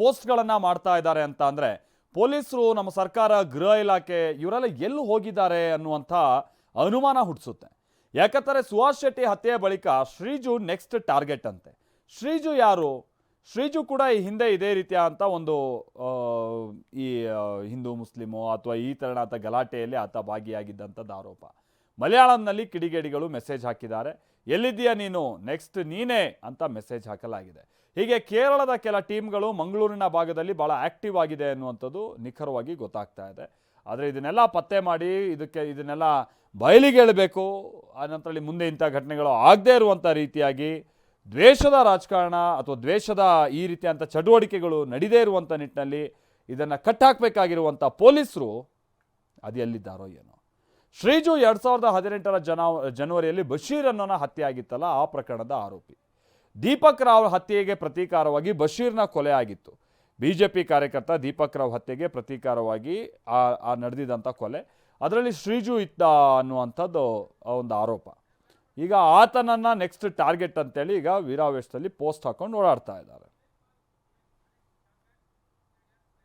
ಪೋಸ್ಟ್ಗಳನ್ನು ಮಾಡ್ತಾ ಇದ್ದಾರೆ ಅಂತ ಅಂದರೆ ಪೊಲೀಸರು ನಮ್ಮ ಸರ್ಕಾರ ಗೃಹ ಇಲಾಖೆ ಇವರೆಲ್ಲ ಎಲ್ಲೂ ಹೋಗಿದ್ದಾರೆ ಅನ್ನುವಂಥ ಅನುಮಾನ ಹುಟ್ಟಿಸುತ್ತೆ ಯಾಕಂದರೆ ಸುಹಾಸ್ ಶೆಟ್ಟಿ ಹತ್ಯೆಯ ಬಳಿಕ ಶ್ರೀಜು ನೆಕ್ಸ್ಟ್ ಟಾರ್ಗೆಟ್ ಅಂತೆ. ಶ್ರೀಜು ಯಾರು? ಶ್ರೀಜು ಕೂಡ ಈ ಹಿಂದೆ ಇದೇ ರೀತಿಯ ಅಂತ ಒಂದು ಈ ಹಿಂದೂ ಮುಸ್ಲಿಮು ಅಥವಾ ಈ ತೆರನಾದ ಗಲಾಟೆಯಲ್ಲಿ ಆತ ಭಾಗಿಯಾಗಿದ್ದಂಥದ್ದು ಆರೋಪ. ಮಲಯಾಳಂನಲ್ಲಿ ಕಿಡಿಗೇಡಿಗಳು ಮೆಸೇಜ್ ಹಾಕಿದ್ದಾರೆ. ಎಲ್ಲಿದ್ದೀಯಾ ನೀನು? ನೆಕ್ಸ್ಟ್ ನೀನೇ ಅಂತ ಮೆಸೇಜ್ ಹಾಕಲಾಗಿದೆ. ಹೀಗೆ ಕೇರಳದ ಕೆಲ ಟೀಮ್ಗಳು ಮಂಗಳೂರಿನ ಭಾಗದಲ್ಲಿ ಭಾಳ ಆಕ್ಟಿವ್ ಆಗಿದೆ ಅನ್ನುವಂಥದ್ದು ನಿಖರವಾಗಿ ಗೊತ್ತಾಗ್ತಾ ಇದೆ. ಆದರೆ ಇದನ್ನೆಲ್ಲ ಪತ್ತೆ ಮಾಡಿ ಇದಕ್ಕೆ ಇದನ್ನೆಲ್ಲ ಬಯಲಿಗೆ ಹೇಳಬೇಕು. ಆನಂತರದಲ್ಲಿ ಮುಂದೆ ಇಂಥ ಘಟನೆಗಳು ಆಗದೇ ಇರುವಂಥ ರೀತಿಯಾಗಿ ದ್ವೇಷದ ರಾಜಕಾರಣ ಅಥವಾ ದ್ವೇಷದ ಈ ರೀತಿಯಂಥ ಚಟುವಟಿಕೆಗಳು ನಡೀದೇ ಇರುವಂಥ ನಿಟ್ಟಿನಲ್ಲಿ ಇದನ್ನು ಕಟ್ಟಾಕಬೇಕಾಗಿರುವಂಥ ಪೊಲೀಸರು ಅದು ಎಲ್ಲಿದ್ದಾರೋ ಏನೋ. ಶ್ರೀಜು ಎರಡು ಸಾವಿರದ ಹದಿನೆಂಟರ ಜನ, ಜನವರಿಯಲ್ಲಿ ಬಶೀರ್ ಅನ್ನೋನ ಹತ್ಯೆ ಆಗಿತ್ತಲ್ಲ ಆ ಪ್ರಕರಣದ ಆರೋಪಿ. ದೀಪಕ್ ರಾವ್ ಹತ್ಯೆಗೆ ಪ್ರತೀಕಾರವಾಗಿ ಬಶೀರ್ನ ಕೊಲೆ ಆಗಿತ್ತು. ಬಿ ಜೆ ಪಿ ಕಾರ್ಯಕರ್ತ ದೀಪಕ್ ರಾವ್ ಹತ್ಯೆಗೆ ಪ್ರತೀಕಾರವಾಗಿ ಆ ನಡೆದಿದ್ದಂಥ ಕೊಲೆ. ಅದರಲ್ಲಿ ಶ್ರೀಜು ಇದ್ದ ಅನ್ನುವಂಥದ್ದು ಒಂದು ಆರೋಪ. ಈಗ ಆತನನ್ನು ನೆಕ್ಸ್ಟ್ ಟಾರ್ಗೆಟ್ ಅಂತೇಳಿ ಈಗ ವೀರಾವೇಶದಲ್ಲಿ ಪೋಸ್ಟ್ ಹಾಕೊಂಡು ಓಡಾಡ್ತಾ ಇದ್ದಾರೆ.